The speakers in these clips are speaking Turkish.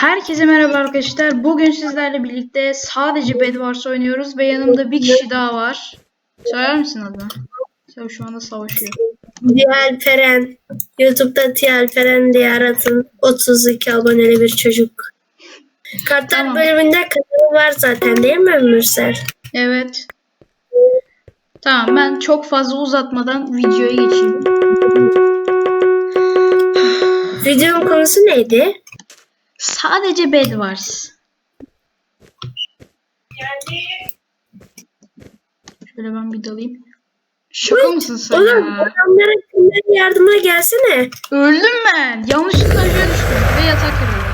Herkese merhaba arkadaşlar. Bugün sizlerle birlikte sadece Bedwars oynuyoruz ve yanımda bir kişi daha var. Söyler misin adını? Sen şu anda savaşıyor. Alperen. YouTube'da Alperen diye aratın. 32 aboneli bir çocuk. Kartlar Tamam. bölümünde kanalı var zaten değil mi Mürsel? Evet. Tamam ben çok fazla uzatmadan videoya geçeyim. Videonun konusu neydi? Sadece Bedwars. Şöyle ben bir dalayım. Şaka mısın sen Oğlum ya? adamlara kimler yardıma gelsene. Öldüm ben. Yanlışlıkla aşağı düştüm ve yatak kırıldı.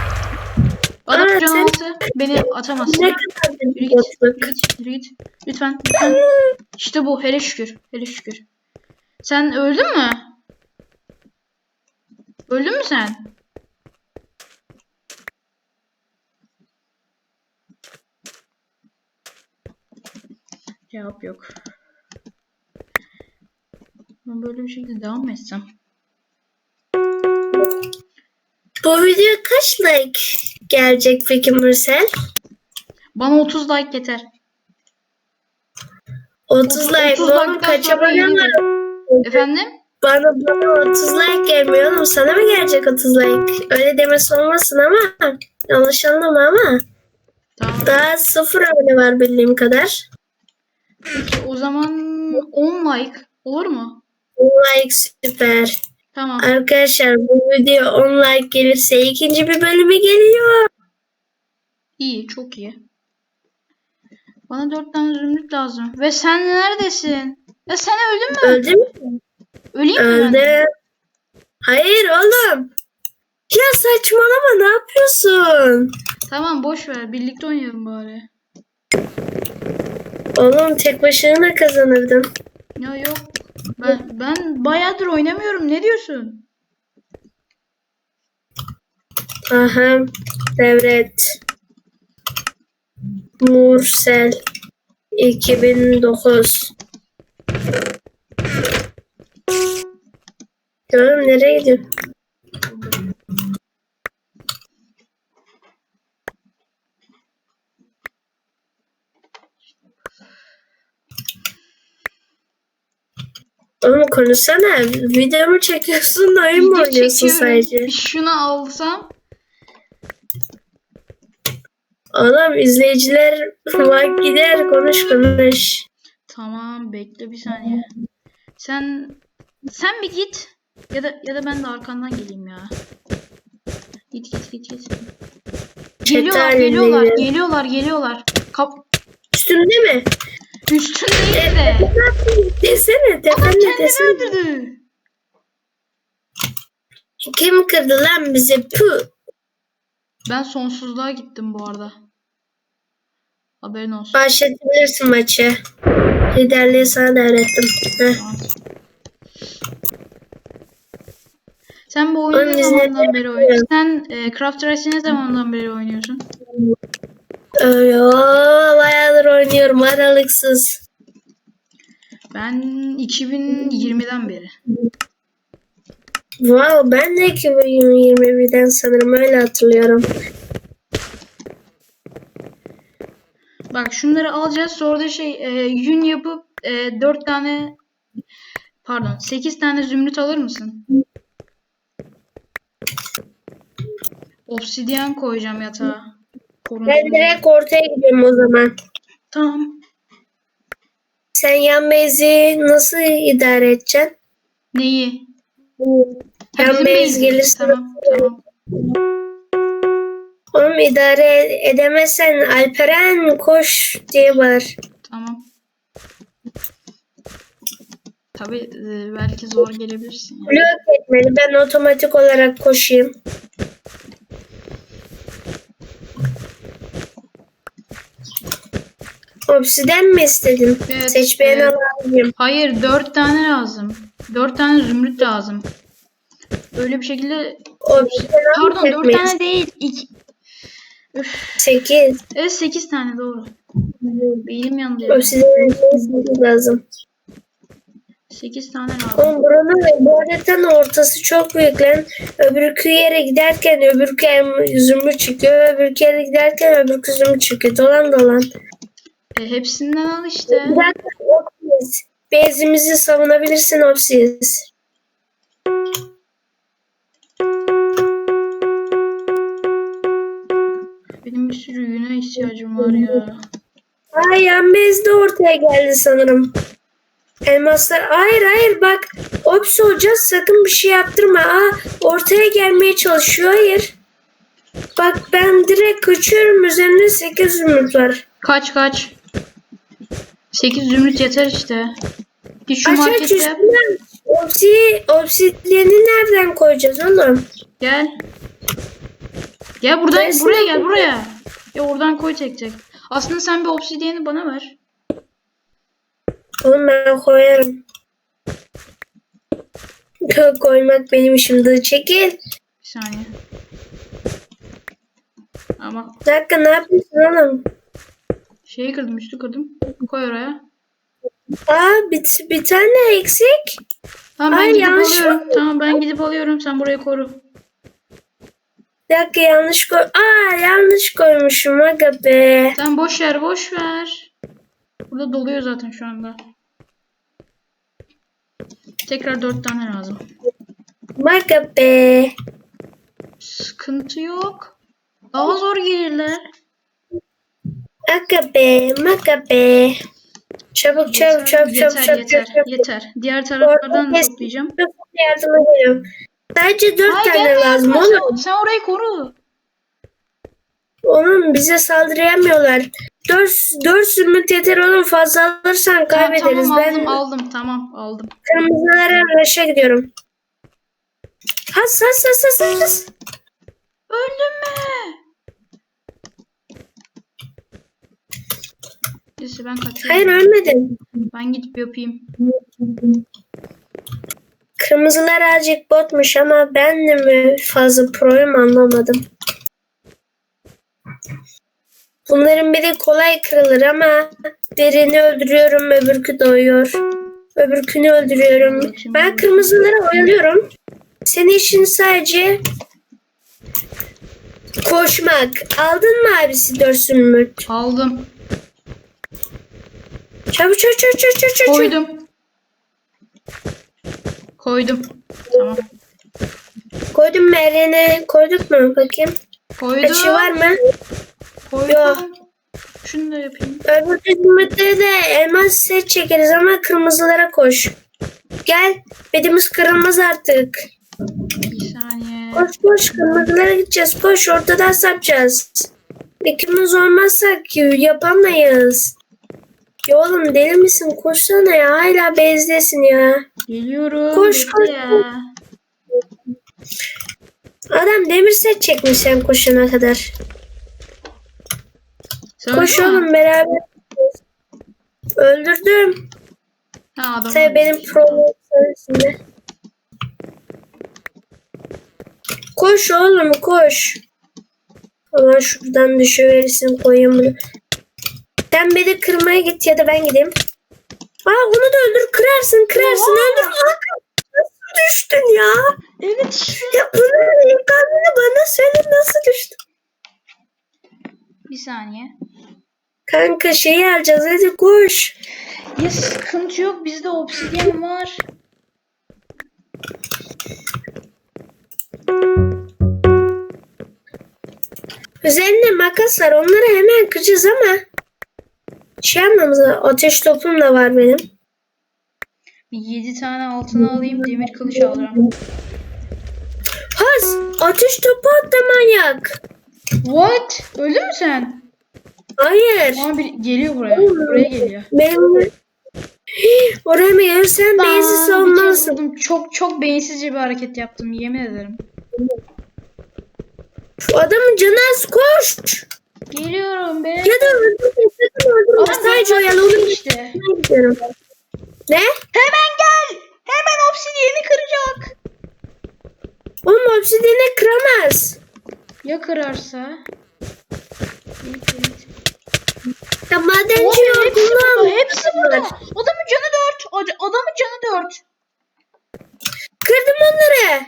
Adam Aa, can sen- altı. Beni atamazsın. Ne kadar Yürü git, botluk. git, yürü git. Lütfen, lütfen. İşte bu. Hele şükür. Hele şükür. Sen öldün mü? Öldün mü sen? Cevap yok. Ben böyle bir şekilde devam mı etsem? Bu video kaç like gelecek peki Mürsel? Bana 30 like yeter. 30 like 30 oğlum like'tan kaç abone var? Efendim? Bana, bana 30 like gelmiyor oğlum. Sana mı gelecek 30 like? Öyle demesi olmasın ama. Yanlış anlama ama. Tamam. Daha sıfır abone var bildiğim kadar. O zaman 10 like olur mu? Like süper. Tamam. Arkadaşlar bu video 10 like gelirse ikinci bir bölümü geliyor. İyi, çok iyi. Bana dört tane zümrüt lazım. Ve sen neredesin? Ya sen öldün mü? Öldü mü? Öleyim mi ben? Öldü. Hayır oğlum. Ya saçmalama ne yapıyorsun? Tamam boş ver. Birlikte oynayalım bari. Oğlum tek başına kazanırdın. Ya yok. Ben ben bayağıdır oynamıyorum. Ne diyorsun? Aha. Devret. Mursel. 2009. Oğlum nereye gidiyorsun? Oğlum konuşsana. Video mu çekiyorsun? Oyun mu Video oynuyorsun çekiyorum. sadece? Şunu alsam. Oğlum izleyiciler bak gider konuş konuş. Tamam bekle bir saniye. Sen sen bir git. Ya da ya da ben de arkandan geleyim ya. Git git git git. Geliyorlar, halinde geliyorlar, gidelim. geliyorlar, geliyorlar. Kap Üstünde mi? üstündeydi de. Tepende kendini öldürdü. Kim kırdı lan bizi? Puh. Ben sonsuzluğa gittim bu arada. Haberin olsun. Başlatabilirsin maçı. Liderliği sana devrettim. Heh. Sen bu oyunu ne zamandan beri oynuyorsun? Sen e, Craft Race'i ne zamandan beri oynuyorsun? Öyle o, bayağıdır oynuyorum aralıksız. Ben 2020'den beri. Wow ben de 2021'den sanırım öyle hatırlıyorum. Bak şunları alacağız. Sonra da şey e, yün yapıp e, 4 tane pardon 8 tane zümrüt alır mısın? Obsidyen koyacağım yatağa. Korunsun Ben direkt ortaya gidiyorum o zaman. Tamam. Sen yan bezi nasıl idare edeceksin? Neyi? Ha, Yan bizim base. gelirse Tamam tamam. Oğlum idare edemezsen Alperen koş diye bağır. Tamam. Tabii e, belki zor gelebilirsin ya. Blok etmeli. Ben otomatik olarak koşayım. Obsiden mi istedin? Evet, Seç beğeni evet. alayım. Hayır dört tane lazım. Dört tane zümrüt lazım. Öyle bir şekilde Obsiden pardon dört tane değil. İki... Üf. 8. Evet sekiz tane doğru. Beynim yandı ya. Obsiden lazım. 8 tane lazım. Oğlum buranın bu haritanın ortası çok büyük lan. Öbürkü yere giderken öbürkü zümrüt çıkıyor. Öbürkü yere giderken öbürkü zümrüt çıkıyor. Dolan dolan. E, hepsinden al işte. Opsiz. Bezimizi savunabilirsin Opsiz. Benim bir sürü yüne ihtiyacım var ya. Ay yan bez de ortaya geldi sanırım. Elmaslar. Hayır hayır bak. Ops olacağız sakın bir şey yaptırma. Aa, ortaya gelmeye çalışıyor. Hayır. Bak ben direkt kaçıyorum. Üzerinde 8 zümrüt var. Kaç kaç. 8 zümrüt yeter işte. Git şu markete. üstünden. Opsi, obsidiyeni nereden koyacağız oğlum? Gel. Gel buradan Neresine buraya gel buraya. Ya oradan koy tek. Aslında sen bir obsidiyeni bana ver. Oğlum ben koyarım. Koymak benim işimdi. Çekil. Bir saniye. Ama Bir dakika ne yapıyorsun oğlum? Şeyi kırdım üstü kırdım. Koy oraya. Aa bir, bir tane eksik. Tamam ben Ay, gidip yanlış alıyorum. oldu. Tamam ben gidip alıyorum. Sen burayı koru. Bir dakika yanlış koy. Aa yanlış koymuşum aga be. Tamam boş ver boş ver. Burada doluyor zaten şu anda. Tekrar dört tane lazım. Aga be. Sıkıntı yok. Daha zor gelirler. Aga be. Maga be. Çabuk çabuk çabuk yeter, çabuk çabuk yeter, çabuk. yeter. Diğer taraflardan da Kes- toplayacağım. Yardıma geliyorum. Sadece dört Hayır, tane lazım oğlum. Sen, sen orayı koru. Oğlum bize saldırayamıyorlar. Dört, dört zümrüt yeter oğlum fazla alırsan Tamam, kaybederiz. tamam ben aldım aldım tamam aldım. kırmızılara raşa gidiyorum. Has has has has has. Öldün mü? Neyse ben kaçıyorum. Hayır ölmedim. Ben gidip yapayım. Kırmızılar azıcık botmuş ama ben de mi fazla proyum anlamadım. Bunların biri kolay kırılır ama birini öldürüyorum öbürkü doğuyor. Öbürkünü öldürüyorum. Ben kırmızıları oyalıyorum. Senin işin sadece koşmak. Aldın mı abisi dört zümrüt? Aldım. Çabuk çabuk çabuk çabuk çabuk. çabuk. Koydum. Koydum. Tamam. Koydum mu Eren'e? Koyduk mu? Bakayım. Koydum. Açı var mı? Koydum. Yok. Şunu da yapayım. Öbür hizmetleri de elmas set çekeriz ama kırmızılara koş. Gel. Bedimiz kırılmaz artık. Bir saniye. Koş koş kırmızılara gideceğiz. Koş ortadan sapacağız. İkimiz olmazsak yapamayız. Ya oğlum deli misin? Koşsana ya. Hala bezdesin ya. Geliyorum. Koş, koş, ya. Adam demir set çekmiş sen koşana kadar. Sen Koş mü? oğlum beraber. Öldürdüm. Ha adam. Sen benim problem sayesinde. Koş oğlum koş. Ama şuradan düşüverirsin koyayım bunu. Sen beni kırmaya git ya da ben gideyim. Aa onu da öldür kırarsın kırarsın Oha! öldür. Aa, nasıl düştün ya? Evet. Ya bunun imkanını bana söyle nasıl düştün? Bir saniye. Kanka şeyi alacağız hadi koş. Ya sıkıntı yok. Bizde obsidyen var. Üzerinde makas var onları hemen kıracağız ama. Şey lazım. Ateş topum da var benim. Bir 7 tane altına alayım. Demir kılıç alacağım. Has! Ateş topu attı manyak. What? Öldün mü sen? Hayır. Ama bir geliyor buraya. Buraya geliyor. Benim... Oraya mı geliyor? Sen beyzi Aa, bir kez savunmalısın. vurdum. Çok çok beyinsizce bir hareket yaptım. Yemin ederim. Şu adamın canı az koş. Geliyorum be. Ya da öldürme. Adam Sadece oyalı işte. Ne? Hemen gel. Hemen obsidiyeni kıracak. Oğlum obsidiyeni kıramaz. Ya kırarsa? Ya madenci Oğlum hepsi burada. Hepsi burada. Adamın canı dört. Ad- Adamın canı dört. Kırdım onları.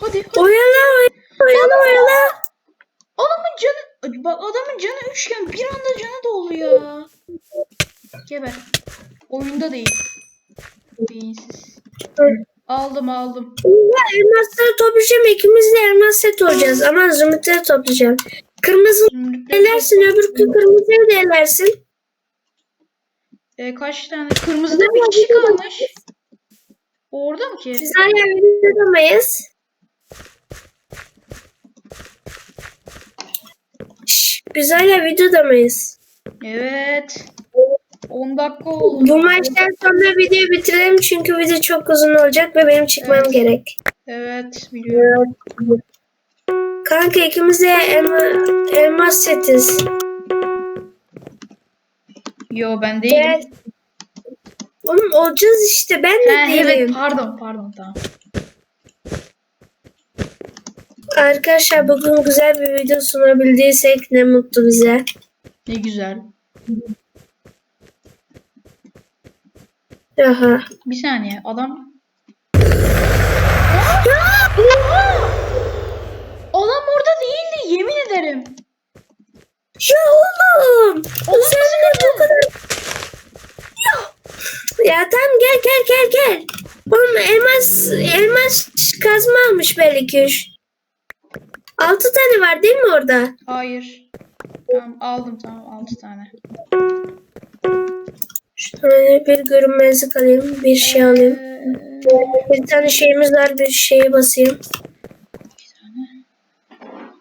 Hadi. hadi. Oyala oyala oyala oyala. Adamın canı. Bak adamın canı üçgen. Bir anda canı dolu ya. Geber. Oyunda değil. Beyinsiz. Aldım aldım. Ya elmasları toplayacağım. İkimiz de elmas set olacağız. Ama zümrütleri toplayacağım. Kırmızı elersin. Öbür kırmızıyı da elersin. E, kaç tane? Kırmızıda bir kişi kalmış. Orada mı ki? Biz hala videodamayız. Şşş, biz hala videodamayız. Evet. 10 dakika oldu. Bu maçtan sonra videoyu bitirelim çünkü video çok uzun olacak ve benim çıkmam Evet. gerek. Evet biliyorum. Kanka ikimiz de elma, elmas setiz. Yo ben değilim. Gel. Oğlum olacağız işte ben de Ha, değilim. evet pardon pardon tamam. Arkadaşlar bugün güzel bir video sunabildiysek ne mutlu bize. Ne güzel. Aha. Bir saniye adam. Adam orada değildi yemin ederim. Ya oğlum. Oğlum Sen de bu kadar. Ya. Ya tamam gel gel gel gel. Oğlum elmas elmas kazma almış belli ki. üç. Altı tane var değil mi orada? Hayır. Tamam aldım tamam 6 tane. Şöyle bir görünmezlik alayım. Bir şey alayım. Ee, Bir tane şeyimiz var. Bir şeye basayım.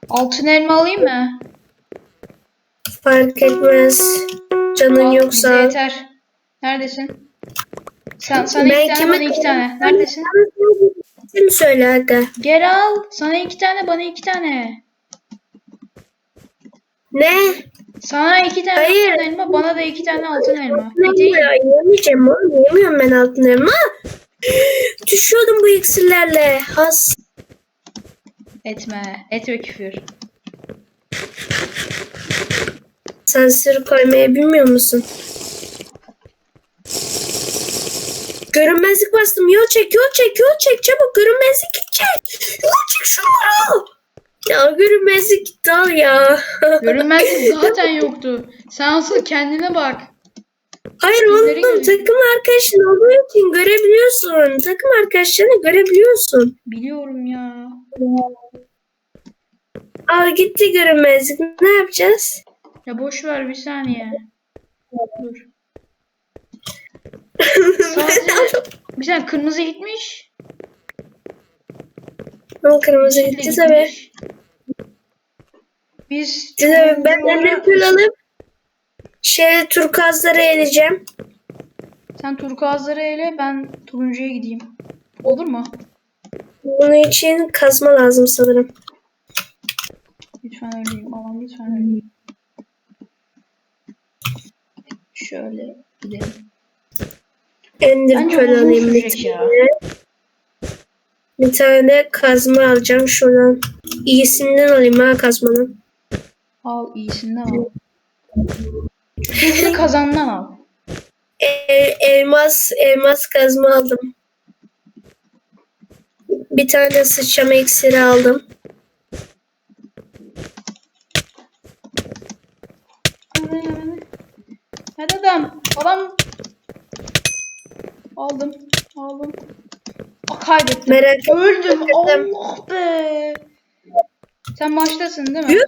altın elma alayım mı? Fark etmez. Canın Al, yoksa. bize yeter. Neredesin? Sen, sana Ben iki tane kime- bana iki tane. Neredesin? Kim söyle aga? Gel al. Sana iki tane bana iki tane. Ne? Sana iki tane Hayır. altın elma bana da iki tane altın elma. Ne ya? Yemeyeceğim oğlum. Yemiyorum ben altın elma. Düşüyordum bu iksirlerle. Has. Etme. Et ve küfür. Sansür koymayı bilmiyor musun? Görünmezlik bastım. Yol çek, yol çek, yol çek. Çabuk görünmezlik çek. Yol çek şunları. Ya görünmezlik gitti al ya. Görünmezlik zaten yoktu. Sen asıl kendine bak. Hayır İzleri oğlum takım arkadaşın olduğu için görebiliyorsun. Takım arkadaşlarını görebiliyorsun. Biliyorum ya. Al gitti görünmezlik. Ne yapacağız? Ya boş ver bir saniye. Dur. Sadece bir saniye kırmızı gitmiş. Ama kırmızı gitti tabii. Biz Tabii ben elleri alıp şey turkuazları eleyeceğim. Sen turkuazları ele ben turuncuya gideyim. Olur mu? Bunun için kazma lazım sanırım. Lütfen öleyim. Aman lütfen öleyim. Şöyle gidelim. Ender Bence pearl alayım bir ya. tane. Bir tane kazma alacağım şuradan. İyisinden alayım ha kazmanın. Al iyisinden al. Hızlı kazandan al. El- elmas elmas kazma aldım. Bir tane sıçrama iksiri aldım. Hadi adam. Adam. Aldım. Aldım. Aa, kaybettim. Merak. Öldüm. ettim. Allah be. Sen maçtasın değil mi? Yuh.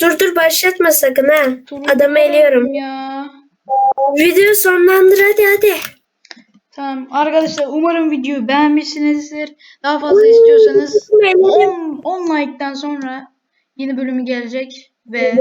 Dur dur başlatma sakın ha. Turuncu Adamı eliyorum. Ya. Video sonlandır hadi hadi. Tamam arkadaşlar umarım videoyu beğenmişsinizdir. Daha fazla istiyorsanız 10, 10 like'tan sonra yeni bölümü gelecek ve